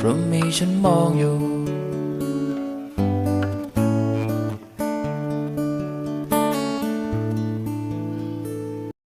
เพราะมีฉันมองอยู่